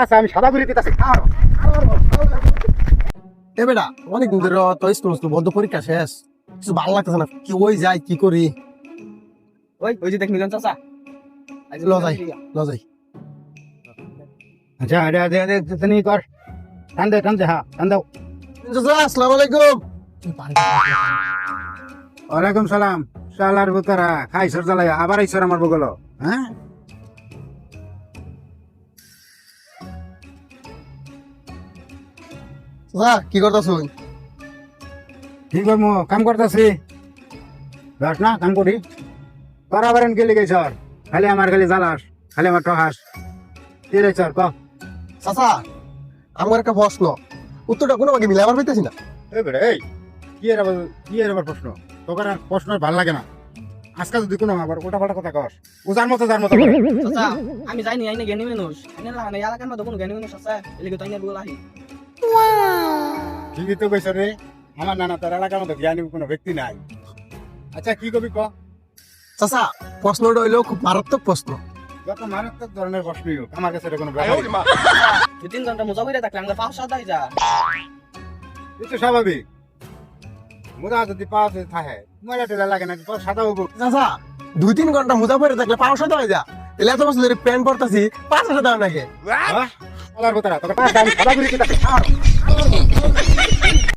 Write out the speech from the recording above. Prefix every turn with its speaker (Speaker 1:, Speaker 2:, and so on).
Speaker 1: আচ্ছা আমি সাদা করে দিতেছি
Speaker 2: এ বেটা অনেক দিন ধরে তো স্কুল স্কুল বন্ধ পরীক্ষা শেষ। কিছু ভালো লাগতেছে না কি ওই যাই কি করি?
Speaker 3: ওই ওই যে দেখ মিলন চাচা।
Speaker 2: ল যাই ল যাই।
Speaker 1: আচ্ছা আরে আরে আরে তুমি কর। টান দে টান দে হ্যাঁ টান দাও।
Speaker 2: চাচা আসসালামু আলাইকুম।
Speaker 1: ওয়ালাইকুম সালাম শালার বুতারা খাই সর আবার আইসর আমার বগল। হ্যাঁ?
Speaker 2: চাচা কি করতেছ
Speaker 1: কি করব কাম করতেছি। যাস না কাম করি। আবার গেলি গেছ খালি আমার খালি জ্বালাস খালি আমার টহাস কি রে চর ক?
Speaker 2: চাচা আমার একটা প্রশ্ন। উত্তরটা কোনো আগে মিলে আমার পাইতেছি না।
Speaker 1: এই বেড়ে এই কি এর আবার কি এর আবার প্রশ্ন? তোকার আর প্রশ্ন ভালো লাগে না। আজকাল যদি কোনো আবার ওটা পাল্টা কথা কস মতো যার মতো করে।
Speaker 3: চাচা আমি যাইনি আইনে জ্ঞানী মানুষ। এনে লাগানে এলাকার মধ্যে কোনো জ্ঞানী মানুষ আছে? এলিগে তো আইনে বলা আহি
Speaker 1: ঠিকই তো কইছ রে। আমার নানা তোর এলাকার মধ্যে জ্ঞানী কোনো ব্যক্তি নাই। আচ্ছা কি কবি ক?
Speaker 2: চাচা প্রশ্নটা হইল খুব মারাত্মক প্রশ্ন।
Speaker 1: যত মারাত্মক ধরনের প্রশ্নই হোক আমার কাছে এটা কোনো ব্যাপার
Speaker 3: দুই তিন ঘণ্টা মোজা করে থাকলে আমরা পাঁচ সাত যা।
Speaker 1: এটা স্বাভাবিক। মুদা যদি পাওয়া যদি থাকে মজা টেলা লাগে না তোর সাদা হব।
Speaker 2: চাচা দুই তিন ঘণ্টা মুদা পরে থাকলে পাঁচশো টাকা যা। এলে এত বছর ধরে প্যান্ট পরতাছি পাঁচ হাজার টাকা নাকি
Speaker 1: বোতরা তোকে পাঁচ দাম সাদা গুলি